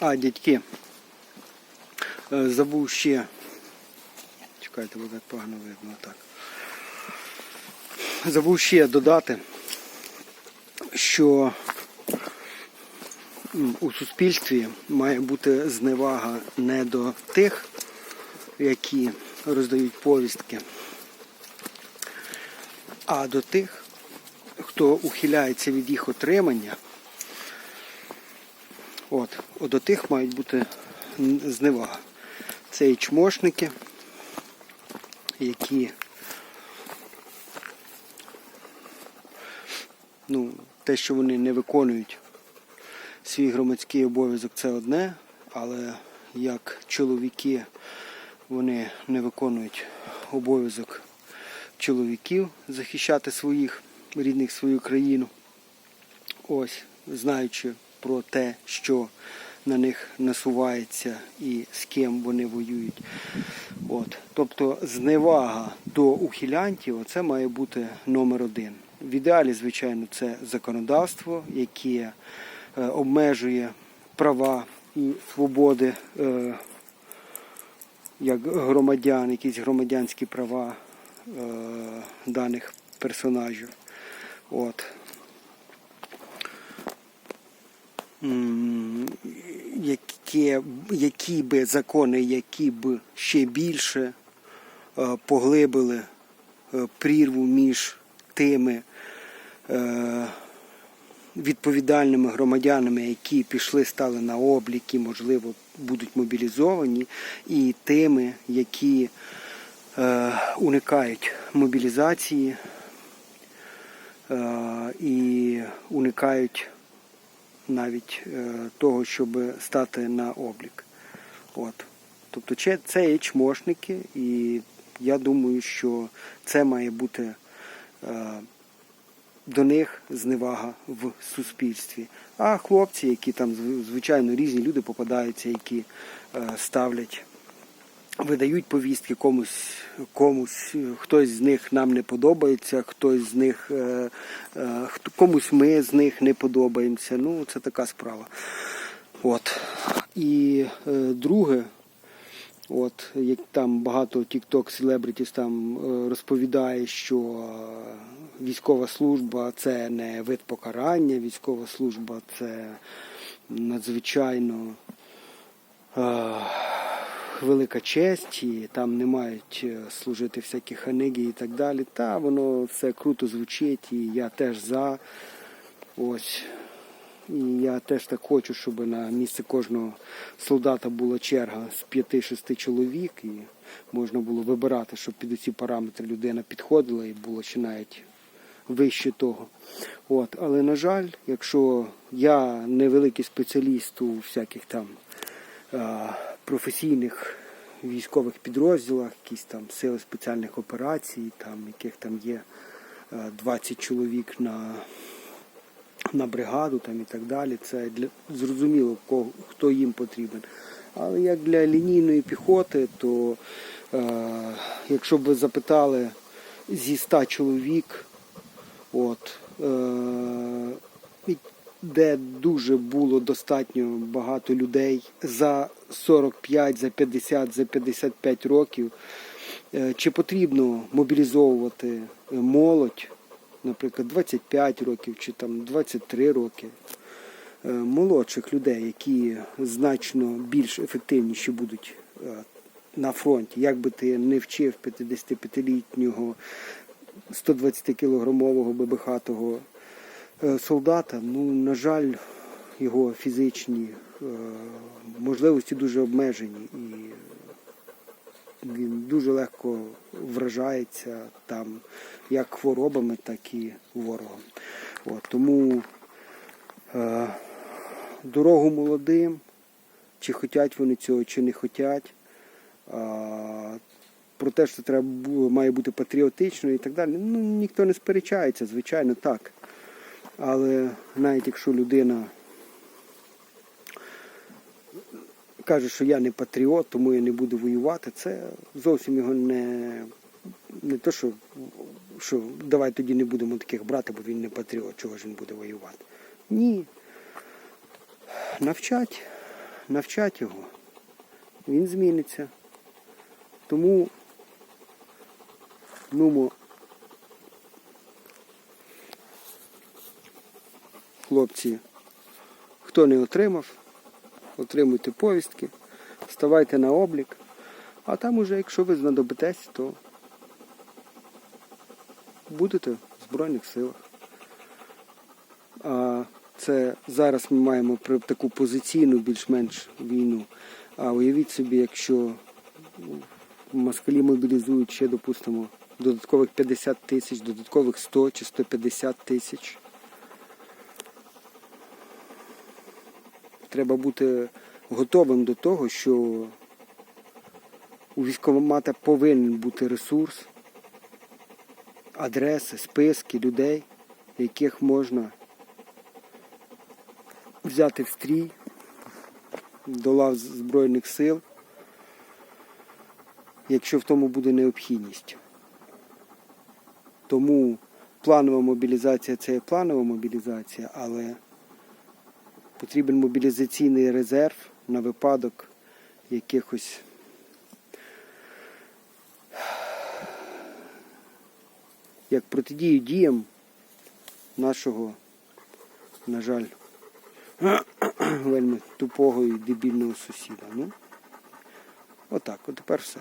А, дядьки. е, Забув ще. Чекайте, так погано видно так. Забув ще додати, що у суспільстві має бути зневага не до тих, які роздають повістки, а до тих, хто ухиляється від їх отримання. От, от до тих мають бути зневага. Це і чмошники, які ну, те, що вони не виконують свій громадський обов'язок, це одне, але як чоловіки вони не виконують обов'язок чоловіків захищати своїх рідних свою країну. Ось, знаючи про те, що на них насувається і з ким вони воюють. От. Тобто зневага до ухилянтів це має бути номер один. В ідеалі, звичайно, це законодавство, яке е, обмежує права і свободи е, як громадян, якісь громадянські права е, даних персонажів. От. Які, які би закони, які б ще більше е, поглибили е, прірву між тими е, відповідальними громадянами, які пішли, стали на облік і, можливо, будуть мобілізовані, і тими, які уникають мобілізації і уникають навіть е, того, щоб стати на облік. От. Тобто це, є чмошники, і я думаю, що це має бути е, до них зневага в суспільстві. А хлопці, які там звичайно різні люди попадаються, які е, ставлять, видають повістки комусь, комусь, е, хтось з них нам не подобається, хтось з них, е, е, комусь ми з них не подобаємося. Ну, це така справа. От. І друге, От як там багато TikTok celebrities там розповідає, що військова служба це не вид покарання, військова служба це надзвичайно велика честь, і там не мають е, служити всякі ханиги і так далі. Та воно все круто звучить, і я теж за. Ось. І я теж так хочу, щоб на місце кожного солдата була черга з 5-6 чоловік, і можна було вибирати, щоб під ці параметри людина підходила і було ще навіть вище того. От. Але, на жаль, якщо я не великий спеціаліст у всяких там професійних військових підрозділах, якісь там сили спеціальних операцій, там, яких там є 20 чоловік на на бригаду там і так далі. Це для зрозуміло, кого, хто їм потрібен. Але як для лінійної піхоти, то е, якщо б ви запитали зі 100 чоловік, от, е, де дуже було достатньо багато людей за 45, за 50, за 55 років, е, чи потрібно мобілізовувати е, молодь, наприклад, 25 років чи там 23 роки е, молодших людей, які значно більш ефективніші будуть на фронті. Як би ти не вчив 55-літнього 120-кілограмового бебехатого солдата, ну, на жаль, його фізичні можливості дуже обмежені і він дуже легко вражається там як хворобами, так і ворогом. От, тому е, дорогу молодим, чи хочуть вони цього, чи не хочуть. А, про те, що треба має бути патріотично і так далі. Ну, ніхто не сперечається, звичайно, так. Але навіть якщо людина каже, що я не патріот, тому я не буду воювати, це зовсім його не, не то, що, що давай тоді не будемо таких брати, бо він не патріот, чого ж він буде воювати. Ні. Навчать, навчати його. Він зміниться. Тому нумо хлопці, хто не отримав, отримуйте повістки, ставайте на облік, а там уже, якщо ви знадобитесь, то будете в Збройних силах. А це зараз ми маємо таку позиційну більш-менш війну. А уявіть собі, якщо москалі мобілізують ще, допустимо, додаткових 50 тисяч, додаткових 100 чи 150 тисяч. Треба бути готовим до того, що у військкомата повинен бути ресурс, адреси, списки людей, яких можна взяти в стрій до лав Збройних сил, якщо в тому буде необхідність. Тому планова мобілізація це є планова мобілізація, але потрібен мобілізаційний резерв на випадок якихось як протидію діям нашого, на жаль, вельми тупого і дебільного сусіда. Ну, отак, от тепер все.